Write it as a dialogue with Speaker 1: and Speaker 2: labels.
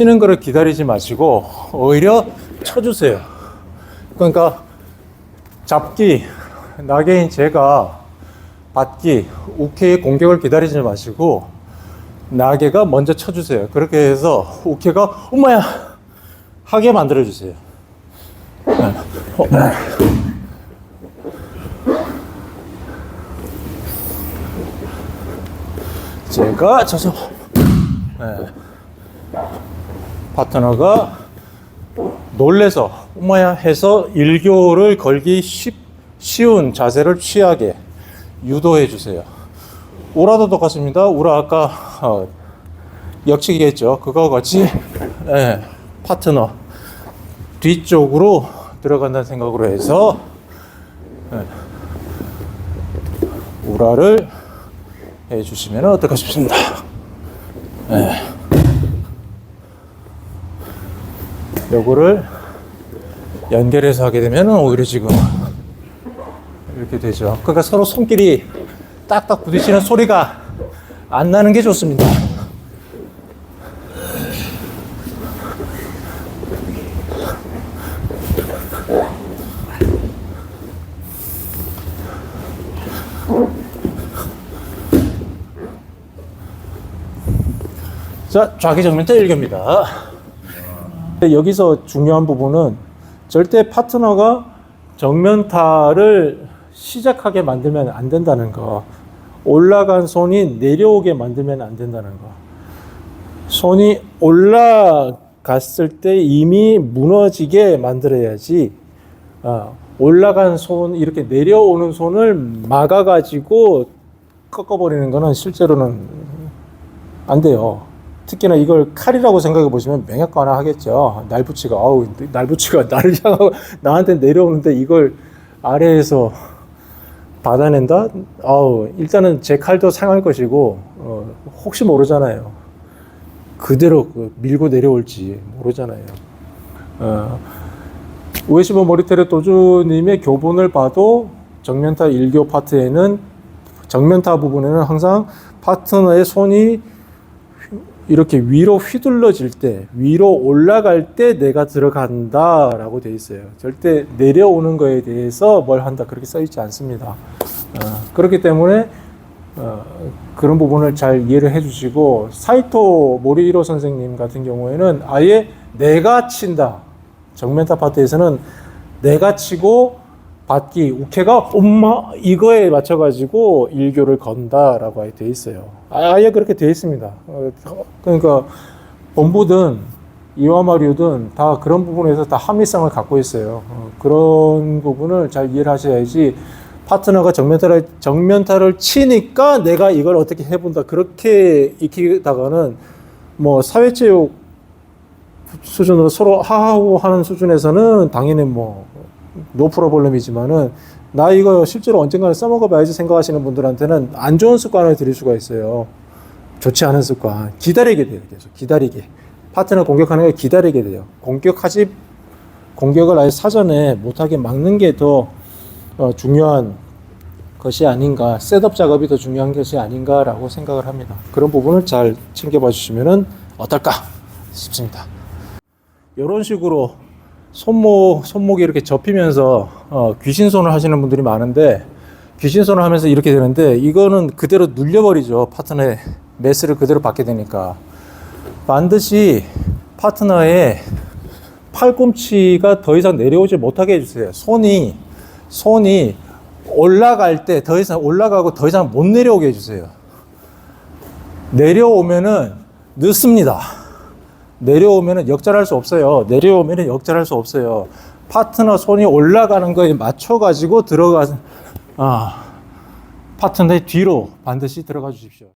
Speaker 1: 치는 거를 기다리지 마시고 오히려 쳐주세요. 그러니까 잡기, 나게인 제가 받기, 우케의 공격을 기다리지 마시고 나게가 먼저 쳐주세요. 그렇게 해서 우케가 엄마야 하게 만들어 주세요. 네. 어. 제가 쳐서 네. 파트너가 놀래서 엄마야 해서 일교를 걸기 쉽, 쉬운 자세를 취하게 유도해 주세요. 우라도 똑같습니다. 우라 아까 어, 역치기 했죠. 그거 같이 예, 파트너 뒤쪽으로 들어간다는 생각으로 해서 예, 우라를 해주시면 어떨까 싶습니다. 예. 요거를 연결해서 하게 되면 오히려 지금 이렇게 되죠. 그러니까 서로 손길이 딱딱 부딪히는 소리가 안 나는 게 좋습니다. 자, 좌기 정면타 일교입니다. 여기서 중요한 부분은 절대 파트너가 정면타를 시작하게 만들면 안 된다는 거. 올라간 손이 내려오게 만들면 안 된다는 거. 손이 올라갔을 때 이미 무너지게 만들어야지. 아, 올라간 손, 이렇게 내려오는 손을 막아가지고 꺾어버리는 거는 실제로는 안 돼요. 특히나 이걸 칼이라고 생각해 보시면 명약관화 하겠죠. 날붙이가, 아우, 날붙이가 나를 향하고 나한테 내려오는데 이걸 아래에서 받아낸다? 아우, 일단은 제 칼도 상할 것이고, 어, 혹시 모르잖아요. 그대로 그 밀고 내려올지 모르잖아요. 어, 우에시보 모리테르 도주님의 교본을 봐도 정면타 1교 파트에는 정면타 부분에는 항상 파트너의 손이 이렇게 위로 휘둘러질 때, 위로 올라갈 때 내가 들어간다 라고 돼 있어요. 절대 내려오는 거에 대해서 뭘 한다 그렇게 써 있지 않습니다. 어, 그렇기 때문에 어, 그런 부분을 잘 이해를 해 주시고 사이토 모리히로 선생님 같은 경우에는 아예 내가 친다. 정면타 파트에서는 내가 치고 받기 우케가 엄마 이거에 맞춰가지고 일교를 건다라고 돼 있어요. 아예 그렇게 돼 있습니다. 어, 그러니까 본부든 이와마류든 다 그런 부분에서 다 합리성을 갖고 있어요. 어, 그런 부분을 잘 이해를 하셔야지 파트너가 정면타를 정면타를 치니까 내가 이걸 어떻게 해본다 그렇게 익히다가는 뭐 사회체육 수준으로 서로 하하고 하는 수준에서는 당연히 뭐 노 프로블럼이지만은 나 이거 실제로 언젠가는 써먹어 봐야지 생각하시는 분들한테는 안 좋은 습관을 들일 수가 있어요. 좋지 않은 습관. 기다리게 돼요. 계속 기다리게. 파트너 공격하는 걸 기다리게 돼요. 공격하지 공격을 아예 사전에 못하게 막는 게더 어, 중요한 것이 아닌가, 셋업 작업이 더 중요한 것이 아닌가라고 생각을 합니다. 그런 부분을 잘 챙겨봐 주시면 어떨까 싶습니다. 이런 식으로 손목, 손목이 이렇게 접히면서 어, 귀신손을 하시는 분들이 많은데 귀신손을 하면서 이렇게 되는데 이거는 그대로 눌려버리죠. 파트너의 매스를 그대로 받게 되니까. 반드시 파트너의 팔꿈치가 더 이상 내려오지 못하게 해주세요. 손이, 손이 올라갈 때 더 이상 올라가고 더 이상 못 내려오게 해주세요. 내려오면은 늦습니다. 내려오면은 역전할 수 없어요. 내려오면은 역전할 수 없어요. 파트너 손이 올라가는 거에 맞춰가지고 들어가, 아, 파트너의 뒤로 반드시 들어가 주십시오.